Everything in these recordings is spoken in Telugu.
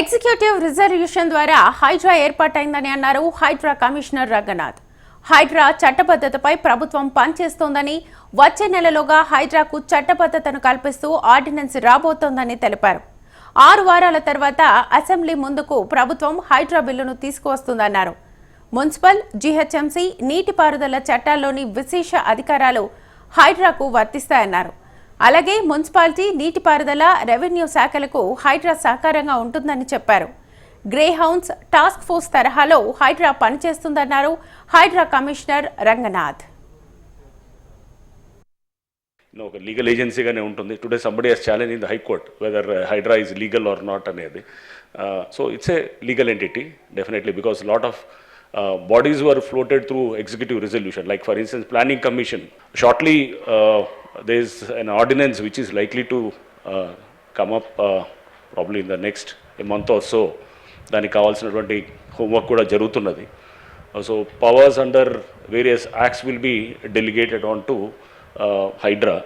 ఎగ్జిక్యూటివ్ రిజర్వేషన్ ద్వారా హైడ్రా ఏర్పాటైందని అన్నారు హైడ్రా కమిషనర్ రంగనాథ్ హైడ్రా చట్టబద్ధతపై ప్రభుత్వం పనిచేస్తోందని వచ్చే నెలలోగా హైడ్రాకు చట్టబద్ధతను కల్పిస్తూ ఆర్డినెన్స్ రాబోతోందని తెలిపారు. ఆరు వారాల తర్వాత అసెంబ్లీ ముందుకు ప్రభుత్వం హైడ్రా బిల్లును తీసుకువస్తుందన్నారు. మున్సిపల్ జీహెచ్ఎంసీ నీటిపారుదల చట్టాల్లోని విశేష అధికారాలు హైడ్రాకు వర్తిస్తాయన్నారు. అలాగే మున్సిపాలిటీ నీటిపారుదల రెవెన్యూ శాఖలకు హైడ్రా సహకారంగా ఉంటుందని చెప్పారు. గ్రే హౌన్స్ టాస్క్ ఫోర్స్ తరహాలో హైడ్రా పనిచేస్తుందన్నారు హైడ్రా కమిషనర్ రంగనాథ్. ఒక లీగల్ ఏజెన్సీగానే ఉంటుంది. Today somebody has challenge in the high court whether HYDRAA is legal or not అనేది. So it's a legal entity definitely because lot of bodies were floated through executive resolution like for instance planning commission shortly there is an ordinance which ordinance which to likely to come up probably in the next a month or so దానికి కావాల్సినటువంటి హోంవర్క్ కూడా జరుగుతున్నది. So powers under various acts will be delegated on to HYDRAA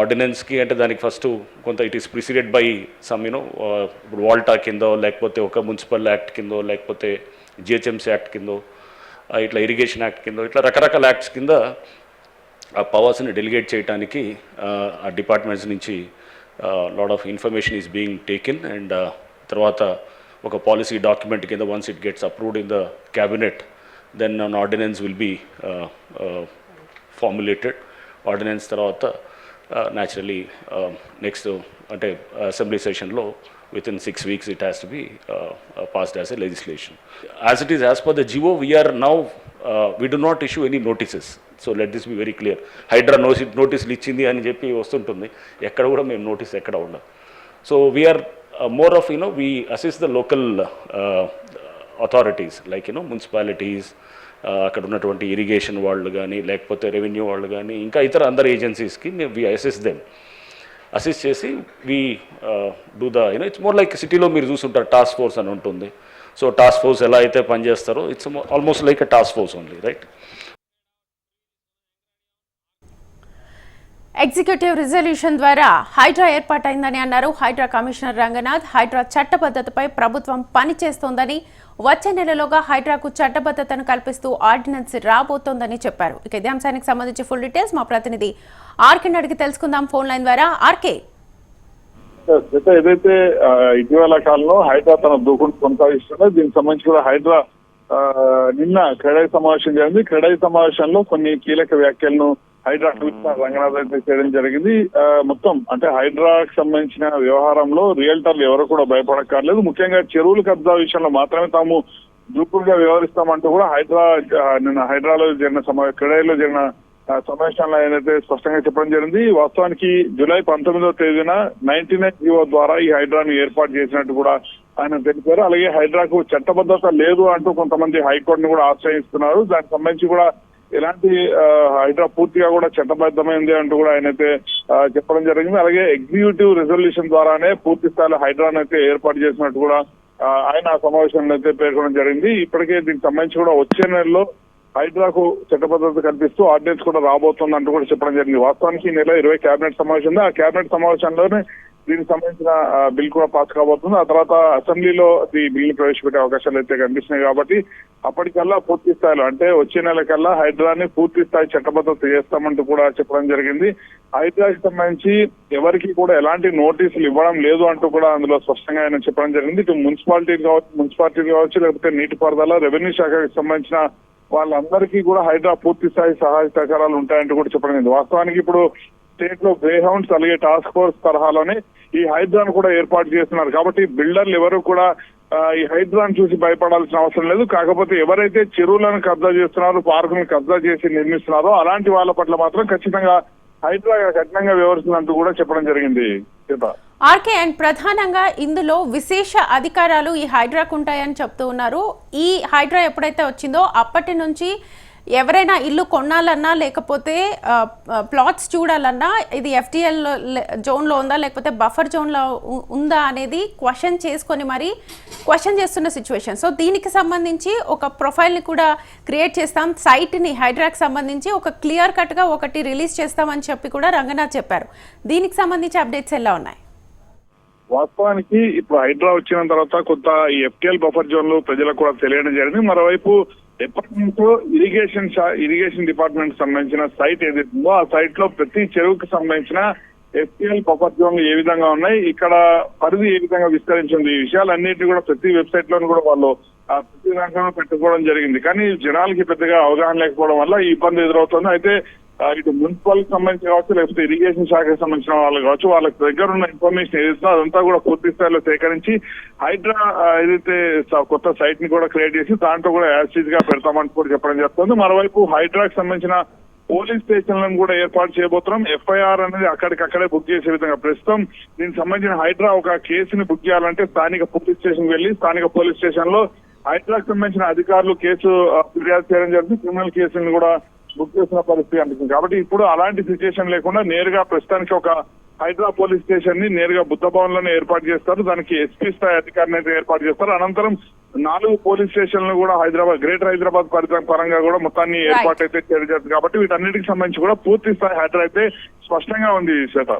ఆర్డినెన్స్కి అంటే దానికి ఫస్ట్ కొంత it is preceded by some you know ఇప్పుడు వాల్టా కిందో లేకపోతే ఒక మున్సిపల్ యాక్ట్ కిందో లేకపోతే జిహెచ్ఎంసీ యాక్ట్ కిందో uh, ఇట్లా ఇరిగేషన్ యాక్ట్ కిందో ఇట్లా రకరకాల యాక్ట్స్ కింద ఆ పవర్స్ని డెలిగేట్ చేయడానికి ఆ డిపార్ట్మెంట్స్ నుంచి lot of information is being taken and తర్వాత ఒక పాలసీ డాక్యుమెంట్ కింద once it gets approved in the cabinet then an ordinance will be formulated ordinance తర్వాత న్యాచురలీ నెక్స్ట్ అంటే అసెంబ్లీ సెషన్లో within six weeks it has to be passed as a legislation as it is as per the GO we're now we do not issue any notices so let this be very clear HYDRAA నోసి నోటీసులు ఇచ్చింది అని చెప్పి వస్తుంటుంది. ఎక్కడ కూడా మేము నోటీస్ ఎక్కడ ఉండదు. So we're more of you know we assist the local authorities like you know municipalities అక్కడ ఉన్నటువంటి ఇరిగేషన్ వాళ్ళు కానీ లేకపోతే రెవెన్యూ వాళ్ళు కానీ ఇంకా ఇతర అందరు ఏజెన్సీస్కి మేము వి అసిస్ట్ దెమ్ అసిస్ట్ చేసి we do the you know it's more like సిటీలో మీరు చూసుంటారు టాస్క్ ఫోర్స్ అని ఉంటుంది. సో టాస్క్ ఫోర్స్ ఎలా అయితే పనిచేస్తారో it's almost like a task force only right executive resolution ద్వారా హైడ్రా ఏర్పాటైందని అన్నారు. హైడ్రా కమిషనర్ రంగనాథ్ హైడ్రా చట్టబద్ధతపై ప్రభుత్వం పనిచేస్తోందని వచ్చే నెలలోగా హైడ్రాకు చట్టబద్ధతను కల్పిస్తూ ఆర్డినెన్స్ రాబోతోందని చెప్పారు. ఇక ఇదే అంశానికి సంబంధించి ఫుల్ డీటెయిల్స్ మా ప్రతినిధి ఆర్కే అడిగి తెలుసుకుందాం ఫోన్ లైన్ ద్వారా. ఆర్కే. గత ఏదైతే ఇటీవల కాలంలో హైడ్రా తన దూకుడు కొనసాగిస్తుందో దీనికి సంబంధించి కూడా హైడ్రా నిన్న క్రెడై సమావేశం జరిగింది. క్రెడై సమావేశంలో కొన్ని కీలక వ్యాఖ్యలను హైడ్రా రంగనాథ్ అయితే చేయడం జరిగింది. ఆ, మొత్తం అంటే హైడ్రాకి సంబంధించిన వ్యవహారంలో రియల్టర్లు ఎవరు కూడా భయపడక్కర్లేదు. ముఖ్యంగా చెరువుల కబ్జా విషయంలో మాత్రమే తాము దూకుడుగా వ్యవహరిస్తామంటూ కూడా హైడ్రా నిన్న హైడ్రాలో జరిగిన సమా క్రీడలో జరిగిన సమావేశంలో ఏదైతే స్పష్టంగా చెప్పడం జరిగింది వాస్తవానికి జూలై పంతొమ్మిదవ తేదీన నైన్టీ నైన్ జీవో ద్వారా ఈ హైడ్రాను ఏర్పాటు చేసినట్టు కూడా ఆయన తెలిపారు. అలాగే హైడ్రాకు చట్టబద్ధత లేదు అంటూ కొంతమంది హైకోర్టును కూడా ఆశ్రయిస్తున్నారు. దానికి సంబంధించి కూడా ఎలాంటి ఆ, హైడ్రా పూర్తిగా కూడా చట్టబద్ధమైంది అంటూ కూడా ఆయనైతే అయితే చెప్పడం జరిగింది. అలాగే ఎగ్జిక్యూటివ్ రిజల్యూషన్ ద్వారానే పూర్తి స్థాయిలో హైడ్రాను అయితే ఏర్పాటు చేసినట్టు కూడా ఆయన ఆ సమావేశంలో అయితే పేర్కొనడం జరిగింది. ఇప్పటికే దీనికి సంబంధించి కూడా వచ్చే నెలలో హైడ్రాకు చట్టబద్ధత కల్పిస్తూ ఆర్డినెన్స్ కూడా రాబోతుంది అంటూ కూడా చెప్పడం జరిగింది. వాస్తవానికి ఈ నెల ఇరవై కేబినెట్ సమావేశం ఉంది. ఆ కేబినెట్ సమావేశంలోనే దీనికి సంబంధించిన బిల్ కూడా పాస్ కాబోతుంది. ఆ తర్వాత అసెంబ్లీలో ఈ బిల్లు ప్రవేశపెట్టే అవకాశాలు అయితే కనిపిస్తున్నాయి కాబట్టి అప్పటికల్లా పూర్తి స్థాయిలో అంటే వచ్చే నెల కల్లా హైడ్రాని పూర్తి స్థాయి చట్టబద్ధత చేస్తామంటూ కూడా చెప్పడం జరిగింది. హైడ్రాకి సంబంధించి ఎవరికి కూడా ఎలాంటి నోటీసులు ఇవ్వడం లేదు అంటూ కూడా అందులో స్పష్టంగా ఆయన చెప్పడం జరిగింది. ఇటు మున్సిపాలిటీ కావచ్చు మున్సిపాలిటీ కావచ్చు లేకపోతే నీటిపారుదల రెవెన్యూ శాఖకి సంబంధించిన వాళ్ళందరికీ కూడా హైడ్రా పూర్తి స్థాయి సహాయ సహకారాలు ఉంటాయంటూ కూడా చెప్పడం జరిగింది. వాస్తవానికి ఇప్పుడు స్టేట్లో గ్రే హౌండ్స్ అలాగే టాస్క్ ఫోర్స్ తరహాలోనే ఈ హైడ్రాను కూడా ఏర్పాటు చేస్తున్నారు. కాబట్టి బిల్డర్లు ఎవరు కూడా ఈ హైడ్రాను చూసి భయపడాల్సిన అవసరం లేదు. కాకపోతే ఎవరైతే చెరువులను కబ్జా చేస్తున్నారో పార్కులను కబ్జా చేసి నిర్మిస్తున్నారో అలాంటి వాళ్ళ పట్ల మాత్రం ఖచ్చితంగా హైడ్రా కఠినంగా వివరిస్తుందంటూ కూడా చెప్పడం జరిగింది. ఆర్కే అండ్ ప్రధానంగా ఇందులో విశేష అధికారాలు ఈ హైడ్రాకు ఉంటాయని చెప్తూ ఉన్నారు. ఈ హైడ్రా ఎప్పుడైతే వచ్చిందో అప్పటి నుంచి ఎవరైనా ఇల్లు కొనాలన్నా లేకపోతే ప్లాట్స్ చూడాలన్నా ఇది ఎఫ్టీఎల్ జోన్లో ఉందా లేకపోతే బఫర్ జోన్లో ఉందా అనేది క్వశ్చన్ చేసుకొని మరి క్వశ్చన్ చేస్తున్న సిచ్యువేషన్ సో దీనికి సంబంధించి ఒక ప్రొఫైల్ని కూడా క్రియేట్ చేస్తాం. సైట్ని హైడ్రాక్ సంబంధించి ఒక క్లియర్ కట్గా ఒకటి రిలీజ్ చేస్తామని చెప్పి కూడా రంగనాథ్ చెప్పారు. దీనికి సంబంధించి అప్డేట్స్ ఎలా ఉన్నాయి? వాస్తవానికి ఇప్పుడు హైడ్రా వచ్చిన తర్వాత కొంత ఈ ఎఫ్టీఎల్ బఫర్ జోన్లు ప్రజలకు కూడా తెలియడం జరిగింది. మరోవైపు డిపార్ట్మెంట్ ఇరిగేషన్ ఇరిగేషన్ డిపార్ట్మెంట్ సంబంధించిన సైట్ ఏదైతుందో ఉందో ఆ సైట్లో ప్రతి చెరువుకు సంబంధించిన ఎస్పీఎల్ బఫర్ ఏ విధంగా ఉన్నాయి ఇక్కడ పరిధి ఏ విధంగా విస్తరించింది ఈ విషయాలన్నింటినీ కూడా ప్రతి వెబ్సైట్ లోను కూడా వాళ్ళు ఆ ప్రతి రంగంలో పెట్టుకోవడం జరిగింది. కానీ జనాలకి పెద్దగా అవగాహన లేకపోవడం వల్ల ఈ ఇబ్బంది ఎదురవుతుంది. అయితే ఇటు మున్సిపల్కి సంబంధించి కావచ్చు లేకపోతే ఇరిగేషన్ శాఖకు సంబంధించిన వాళ్ళు కావచ్చు వాళ్ళకి దగ్గర ఉన్న ఇన్ఫర్మేషన్ ఏదైతే అదంతా కూడా పూర్తి స్థాయిలో సేకరించి హైడ్రా ఏదైతే కొత్త సైట్ని కూడా క్రియేట్ చేసి దాంట్లో కూడా యాసిడ్గా పెడతామని కూడా చెప్పడం జరుగుతుంది. మరోవైపు హైడ్రాకి సంబంధించిన పోలీస్ స్టేషన్లను కూడా ఏర్పాటు చేయబోతున్నాం. ఎఫ్ఐఆర్ అనేది అక్కడికక్కడే బుక్ చేసే విధంగా ప్రస్తుతం దీనికి సంబంధించిన హైడ్రా ఒక కేసుని బుక్ చేయాలంటే స్థానిక పోలీస్ స్టేషన్ వెళ్ళి స్థానిక పోలీస్ స్టేషన్లో హైడ్రాకి సంబంధించిన అధికారులు కేసు ఫిర్యాదు చేయడం జరిగింది క్రిమినల్ కేసులను కూడా బుక్ చేసిన పరిస్థితి అనిపిస్తుంది. కాబట్టి ఇప్పుడు అలాంటి సిచ్యుయేషన్ లేకుండా నేరుగా ప్రస్తుతానికి ఒక హైడ్రా పోలీస్ స్టేషన్ని నేరుగా బుద్ధ భవన్లోనే ఏర్పాటు చేస్తారు. దానికి ఎస్పీ స్థాయి అధికారిని అయితే ఏర్పాటు చేస్తారు. అనంతరం నాలుగు పోలీస్ స్టేషన్లు కూడా హైదరాబాద్ గ్రేటర్ హైదరాబాద్ పరిధి పరంగా కూడా మొత్తాన్ని ఏర్పాటు అయితే చేయడం కాబట్టి వీటన్నిటికి సంబంధించి కూడా పూర్తి స్థాయి హైడ్రా అయితే స్పష్టంగా ఉంది శ్వేత